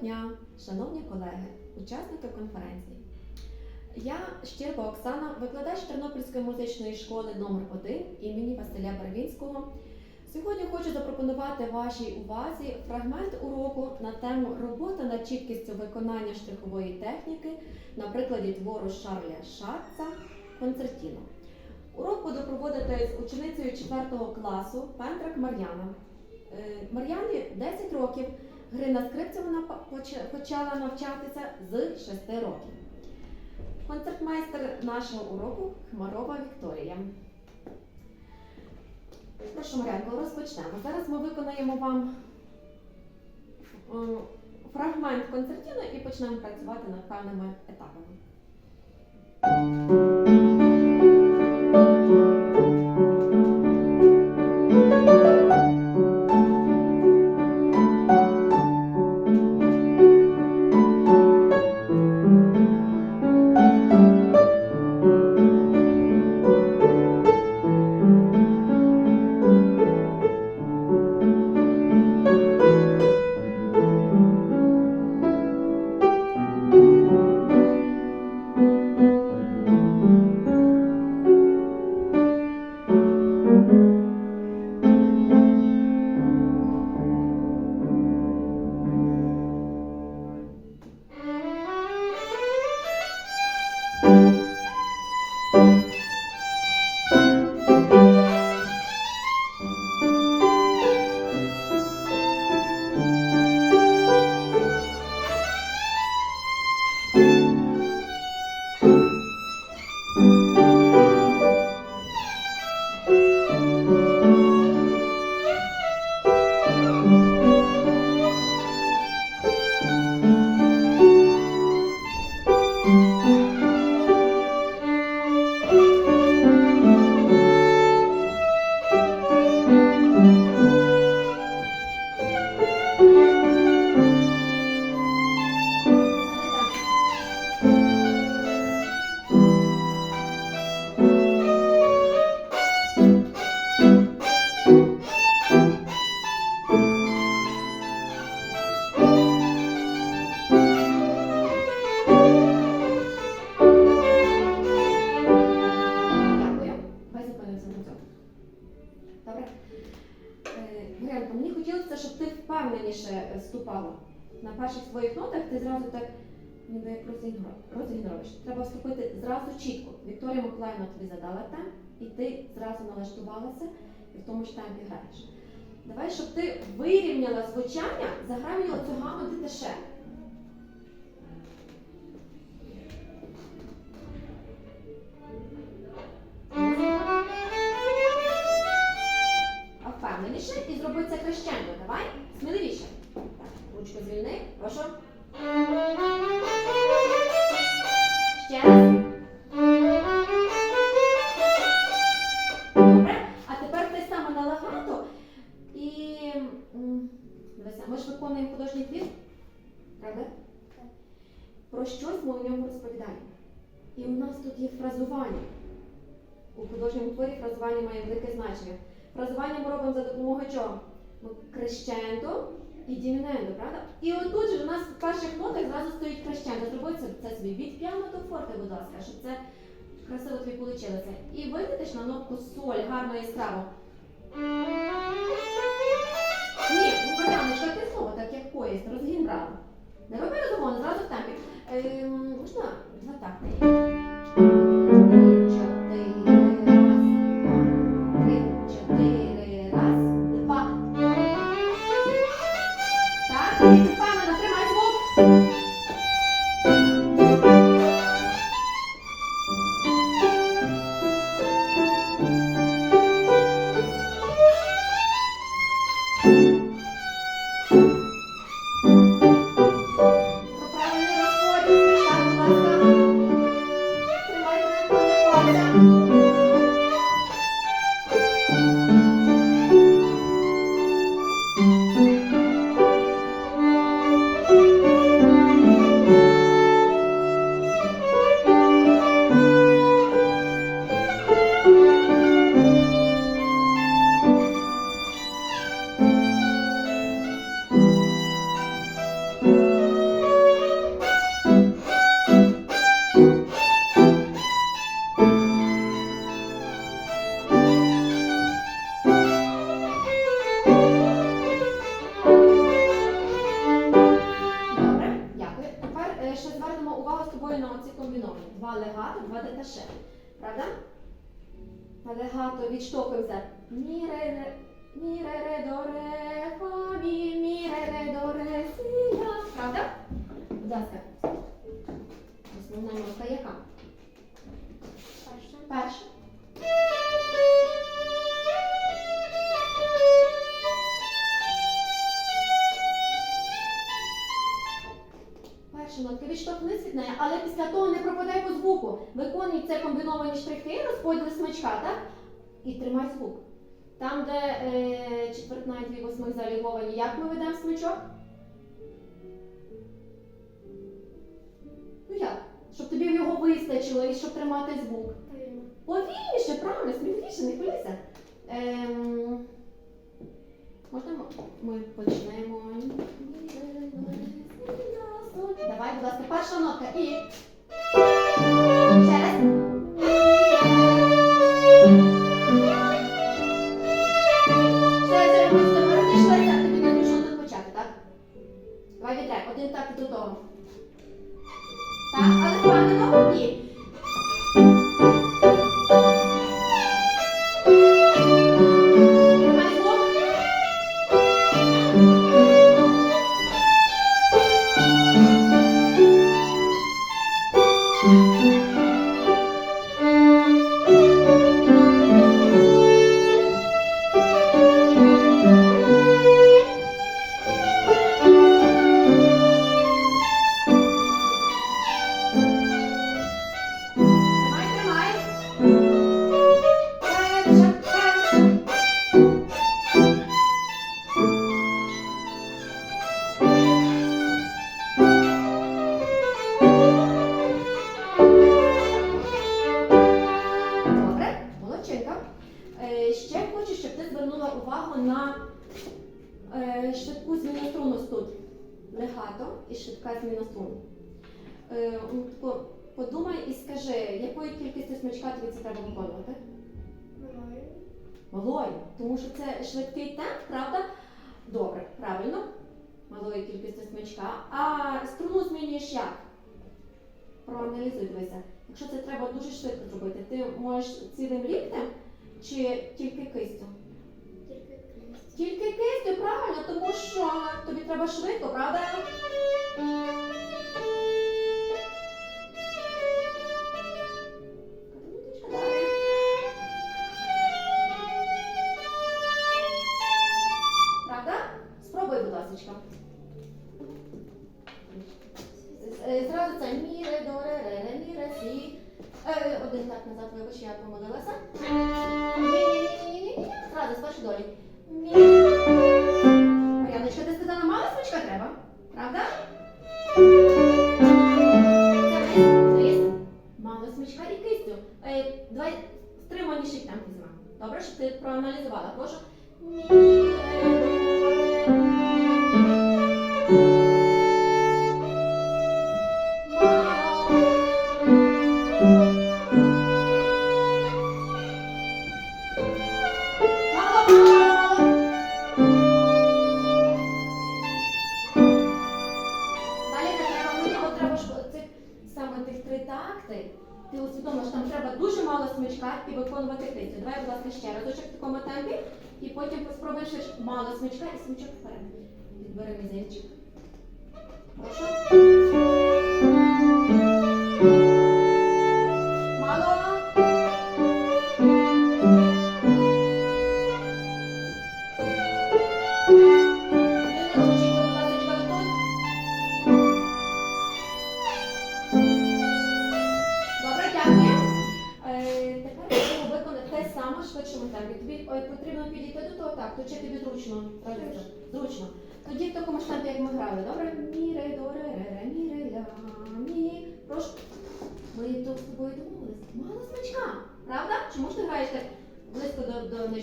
дня, шановні колеги, учасники конференції. Я Щерба Оксана, викладач Тернопільської музичної школи номер 1 імені Василя Барвінського. Сьогодні хочу запропонувати вашій увазі фрагмент уроку на тему робота над чіткістю виконання штрихової техніки на прикладі твору Шарля Шарца Концертіно. Урок буду проводити з ученицею 4 класу Пентрак Мар'яна. Е, Мар'яні 10 років. Гри на скрипці вона почала навчатися з 6 років. Концертмейстер нашого уроку Хмарова Вікторія. Прошу, Мар'янко, розпочнемо. Зараз ми виконаємо вам фрагмент концертіно і почнемо працювати над певними етапами. Е, мені хотілося, щоб ти впевненіше вступала. На перших своїх нотах ти зразу так ніби як розігнор- розігноруєш. Треба вступити зразу чітко. Вікторія Миколаївна тобі задала темп, і ти зразу налаштувалася і в тому ж темпі граєш. Давай, щоб ти вирівняла звучання, заграй мені оцю гаму дитеше. І крещендо. Давай, сміливіше. Ручку звільни, прошу. Зразу стоїть крещендо. Зробити це, собі від п'яно до форте, будь ласка, щоб це красиво тобі вийшло. І вийдеш на нотку соль, гарно яскраво. Ні, ну Мар'яночка, ти слово так як поїзд, розгін браво. Не роби розгон, зразу в темпі. Ем, можна два такти? Мі, ре, мі, ре, ре, до, ре, фа, мі, мі, ре, ре, до, ре, сі, ля. Правда? Будь ласка. Основна нотка яка? Перша. Перша. Перша нотка відштовхнись від неї, але після того не пропадай по звуку. Виконуй це комбіновані штрихи, розподіл смичка, так? І тримай звук. Там, де е, четвертна і дві восьмих заліговані, як ми ведемо смичок? Ну як? Щоб тобі його вистачило і щоб тримати звук. Повільніше, правильно, сміливіше, не хвилюйся. Ем, можна ми почнемо. Давай, будь ласка, перша нотка і. Ще раз. Давай відряй, один так і до того. Так, але впевнено і. Смичка тобі це треба виконувати? Малою. Малою, тому що це швидкий темп, правда? Добре, правильно. Малою кількістю смичка. А струну змінюєш як? Проаналізуй, дивися. Якщо це треба дуже швидко зробити, ти можеш цілим ліктем чи тільки кистю? Тільки крізь. Тільки кистю, правильно, тому що тобі треба швидко, правда? Відбери мізинчик. Прошу.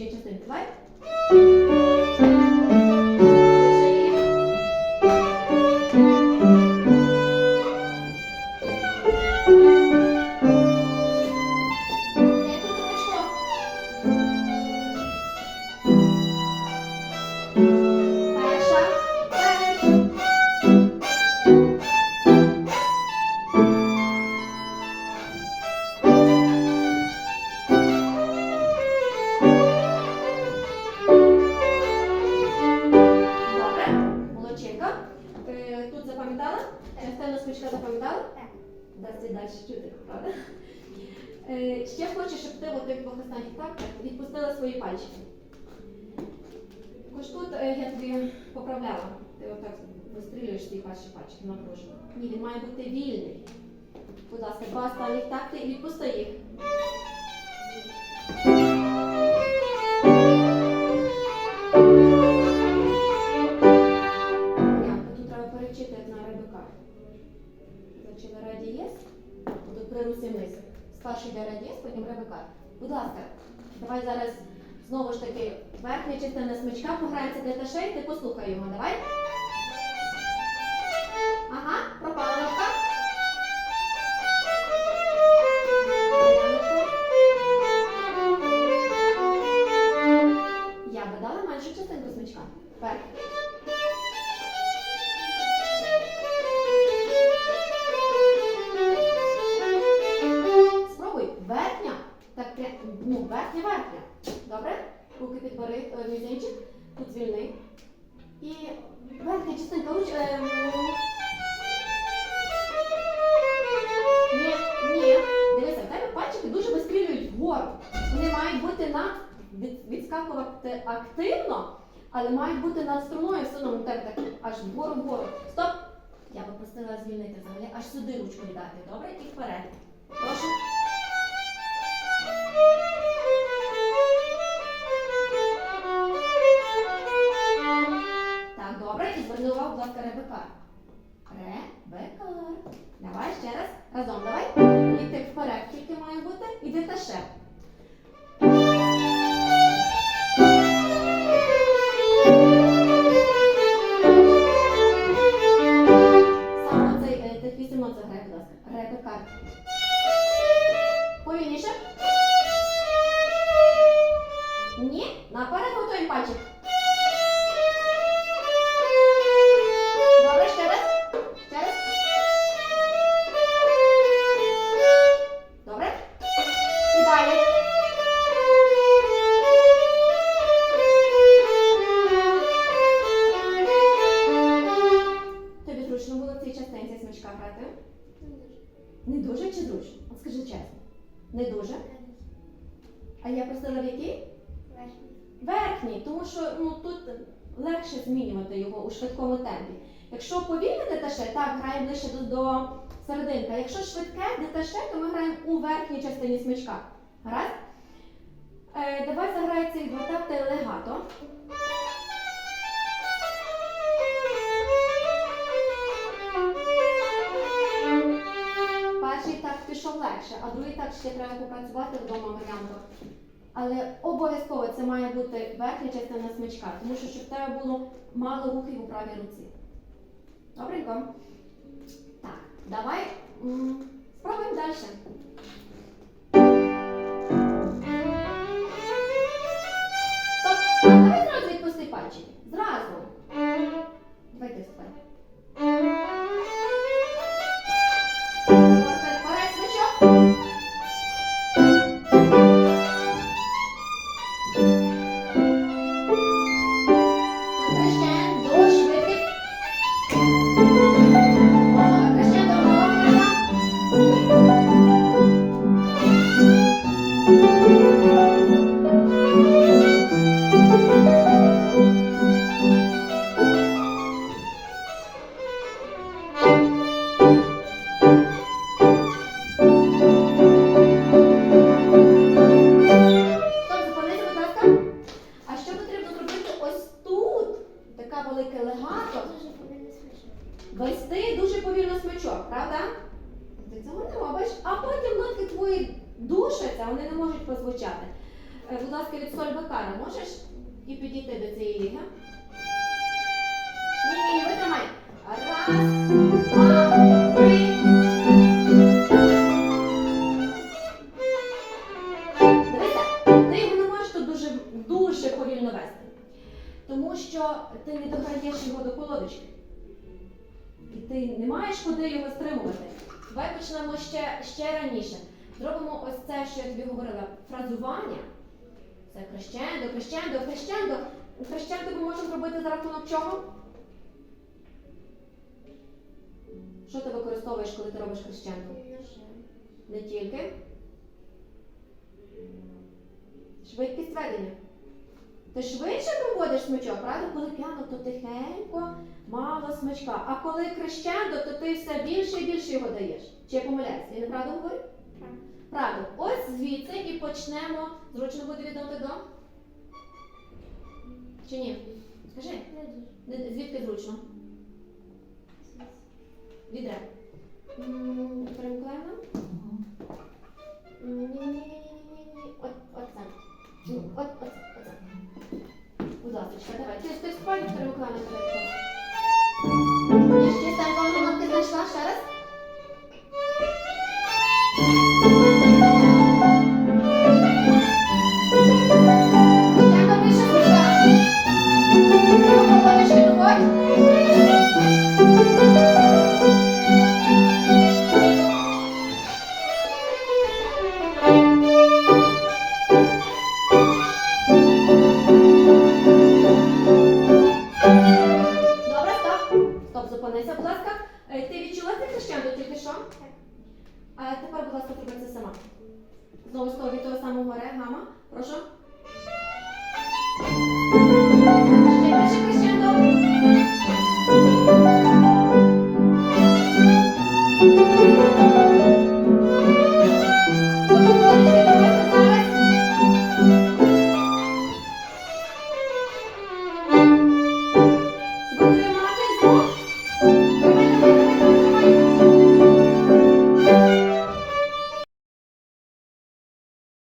До, до нижньої чути, правда? Е, ще хочу, щоб ти от тих двох останніх тактах відпустила свої пальчики. Також тут е, я тобі поправляла. Ти отак вистрілюєш свій перші пальчики, напружено. Ні, він має бути вільний. Будь ласка, два останніх такти і відпусти їх. Потім ребека. Будь ласка, давай зараз знову ж таки верхня частина смичка пограється для ташей, ти послухай його, давай. Ага, пропала. Я би дала меншу частинку смичка. Вверх. І верхня частинка руч. Е, ні. Дивися, тебе пальчики дуже вистрілюють вгору. Вони мають бути на відскакувати активно, але мають бути над струною все одно у так аж вгору вгору. Стоп! Я би просила звільнити взагалі, аж сюди ручку віддати, добре? І вперед. Прошу. Добре, і зверни увагу, будь ласка, Ребекар. Ребекар. Давай ще раз. Разом давай. Лікти вперед тільки має бути. Іди та частинці смичка грати? Не дуже чи зручно? От скажи чесно. Не дуже. А я просила в якій? Верхній, Верхній, тому що ну, тут легше змінювати його у швидкому темпі. Якщо повільне деташе, так, граємо ближче до, до серединки. А якщо швидке деташе, то ми граємо у верхній частині смичка. Гаразд? Е, давай заграй цих два такти легато. Такт пішов легше, а другий такт ще треба попрацювати вдома варіанту. Але обов'язково це має бути верхня частина смичка, тому що щоб в тебе було мало рухів у правій руці. Добренько? Так, давай спробуємо далі. Давай зразу відпусти пальчики. Зразу. Давай ти правда? Ти цього не робиш, а потім нотки твої душаться, вони не можуть прозвучати. Е, Будь ласка, від соль бекара можеш і підійти до цієї ліги? Ні, ні, ні, витримай. Раз, два, три. Дивися, ти його не можеш дуже повільно вести. Тому що ти не дограєш його до колодочки. Ти не маєш куди його стримувати. Давай почнемо ще, ще раніше. Зробимо ось це, що я тобі говорила, фразування. Це крещендо, крещендо, крещендо. Крещендо ми можемо зробити за рахунок чого? Що ти використовуєш, коли ти робиш хрещенку? Не тільки. Швидкість ведення. Ти швидше проводиш смичок, правда? Коли п'яно, то тихенько, мало смичка. А коли крещендо, то ти все більше і більше його даєш. Чи я помиляюся? Я неправду говорю? Правда. Правда. Ось звідси і почнемо. Зручно буде відомо до? Чи ні? Скажи, Не дуже. звідки зручно? Відре. Миколаївна? Ні-ні-ні-ні-ні. От, от. Ну, От, от, оце. Будь ласка, давай. Ти, ти спаль, Вікторія Миколаївна, тебе. Я ще сама. Знову з